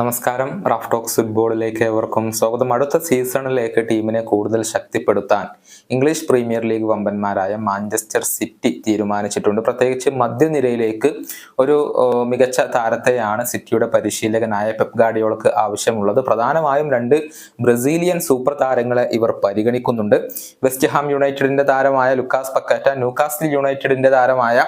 നമസ്കാരം. Raf talks ഫുട്ബോളിലേക്ക് ഏവർക്കും സ്വാഗതം. അടുത്ത സീസണിലേക്ക് ടീമിനെ കൂടുതൽ ശക്തിപ്പെടുത്താൻ ഇംഗ്ലീഷ് പ്രീമിയർ ലീഗ് വമ്പന്മാരായ മാഞ്ചസ്റ്റർ സിറ്റി തീരുമാനിച്ചിട്ടുണ്ട്. പ്രത്യേകിച്ച് മധ്യനിരയിലേക്ക് ഒരു മികച്ച താരത്തെയാണ് സിറ്റിയുടെ പരിശീലകനായ പെപ് ഗാഡിയോൾക്ക് ആവശ്യമുള്ളത്. പ്രധാനമായും രണ്ട് ബ്രസീലിയൻ സൂപ്പർ താരങ്ങളെ ഇവർ പരിഗണിക്കുന്നുണ്ട്. വെസ്റ്റ് ഹാം യുണൈറ്റഡിന്റെ താരമായ ലുക്കാസ് പക്കാറ്റ ന്യൂകാസ്റ്റിൽ യുണൈറ്റഡിന്റെ താരമായ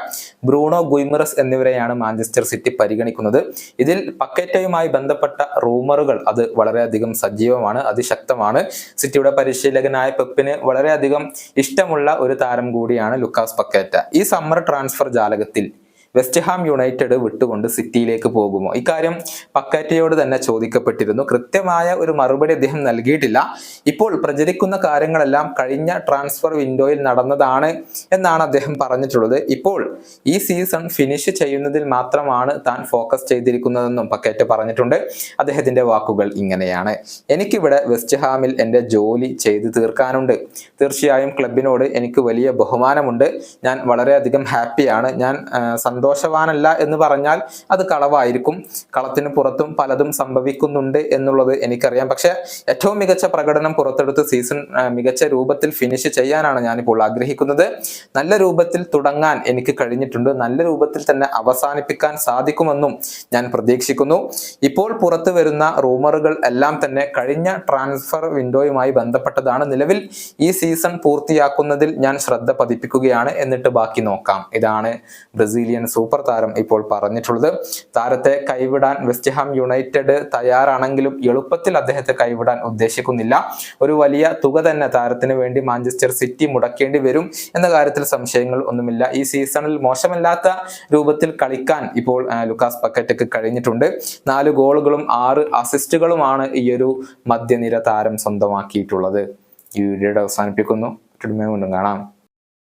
ബ്രൂണോ ഗുയ്മറസ് എന്നിവരെയാണ് മാഞ്ചസ്റ്റർ സിറ്റി പരിഗണിക്കുന്നത്. ഇതിൽ പക്കറ്റയുമായി ബന്ധപ്പെട്ട റൂമറുകൾ അത് വളരെയധികം സജീവമാണ് അതിശക്തമാണ്. സിറ്റിയുടെ പരിശീലകനായ പെപ്പിന് വളരെയധികം ഇഷ്ടമുള്ള ഒരു താരം കൂടിയാണ് ലുക്കാസ് പക്കേറ്റ. ഈ സമ്മർ ട്രാൻസ്ഫർ ജാലകത്തിൽ വെസ്റ്റ് ഹാം യുണൈറ്റഡ് വിട്ടുകൊണ്ട് സിറ്റിയിലേക്ക് പോകുമോ? ഇക്കാര്യം പക്കാറ്റയോട് തന്നെ ചോദിക്കപ്പെട്ടിരുന്നു. കൃത്യമായ ഒരു മറുപടി അദ്ദേഹം നൽകിയിട്ടില്ല. ഇപ്പോൾ പ്രചരിക്കുന്ന കാര്യങ്ങളെല്ലാം കഴിഞ്ഞ ട്രാൻസ്ഫർ വിൻഡോയിൽ നടന്നതാണ് എന്നാണ് അദ്ദേഹം പറഞ്ഞിട്ടുള്ളത്. ഇപ്പോൾ ഈ സീസൺ ഫിനിഷ് ചെയ്യുന്നതിൽ മാത്രമാണ് താൻ ഫോക്കസ് ചെയ്തിരിക്കുന്നതെന്നും പക്കേറ്റ് പറഞ്ഞിട്ടുണ്ട്. അദ്ദേഹത്തിന്റെ വാക്കുകൾ ഇങ്ങനെയാണ്. എനിക്കിവിടെ വെസ്റ്റ് ഹാമിൽ എന്റെ ജോലി ചെയ്ത് തീർക്കാനുണ്ട്. തീർച്ചയായും ക്ലബിനോട് എനിക്ക് വലിയ ബഹുമാനമുണ്ട്. ഞാൻ വളരെയധികം ഹാപ്പിയാണ് ഞാൻ ആ, സന്തോഷവാനല്ല എന്ന് പറഞ്ഞാൽ അത് കളവായിരിക്കും. കളത്തിന് പുറത്തും പലതും സംഭവിക്കുന്നുണ്ട് എന്നുള്ളത് എനിക്കറിയാം. പക്ഷെ ഏറ്റവും മികച്ച പ്രകടനം പുറത്തെടുത്ത് സീസൺ മികച്ച രൂപത്തിൽ ഫിനിഷ് ചെയ്യാനാണ് ഞാനിപ്പോൾ ആഗ്രഹിക്കുന്നത്. നല്ല രൂപത്തിൽ തുടങ്ങാൻ എനിക്ക് കഴിഞ്ഞിട്ടുണ്ട്. നല്ല രൂപത്തിൽ തന്നെ അവസാനിപ്പിക്കാൻ സാധിക്കുമെന്നും ഞാൻ പ്രതീക്ഷിക്കുന്നു. ഇപ്പോൾ പുറത്തു വരുന്ന റൂമറുകൾ എല്ലാം തന്നെ കഴിഞ്ഞ ട്രാൻസ്ഫർ വിൻഡോയുമായി ബന്ധപ്പെട്ടതാണ്. നിലവിൽ ഈ സീസൺ പൂർത്തിയാക്കുന്നതിൽ ഞാൻ ശ്രദ്ധ പതിപ്പിക്കുകയാണ്. എന്നിട്ട് ബാക്കി നോക്കാം. ഇതാണ് ബ്രസീലിയൻ സൂപ്പർ താരം ഇപ്പോൾ പറഞ്ഞിട്ടുള്ളത്. താരത്തെ കൈവിടാൻ വെസ്റ്റ് ഹാം യുണൈറ്റഡ് തയ്യാറാണെങ്കിലും എളുപ്പത്തിൽ അദ്ദേഹത്തെ കൈവിടാൻ ഉദ്ദേശിക്കുന്നില്ല. ഒരു വലിയ തുക തന്നെ താരത്തിന് വേണ്ടി മാഞ്ചസ്റ്റർ സിറ്റി മുടക്കേണ്ടി വരും എന്ന കാര്യത്തിൽ സംശയങ്ങൾ ഒന്നുമില്ല. ഈ സീസണിൽ മോശമല്ലാത്ത രൂപത്തിൽ കളിക്കാൻ ഇപ്പോൾ ലുക്കാസ് പക്കറ്റക്ക് കഴിഞ്ഞിട്ടുണ്ട്. നാല് ഗോളുകളും ആറ് അസിസ്റ്റുകളുമാണ് ഈ ഒരു മധ്യനിര താരം സ്വന്തമാക്കിയിട്ടുള്ളത്. ഈ വീഡിയോയുടെ അവസാനിപ്പിക്കുന്നു. കാണാം.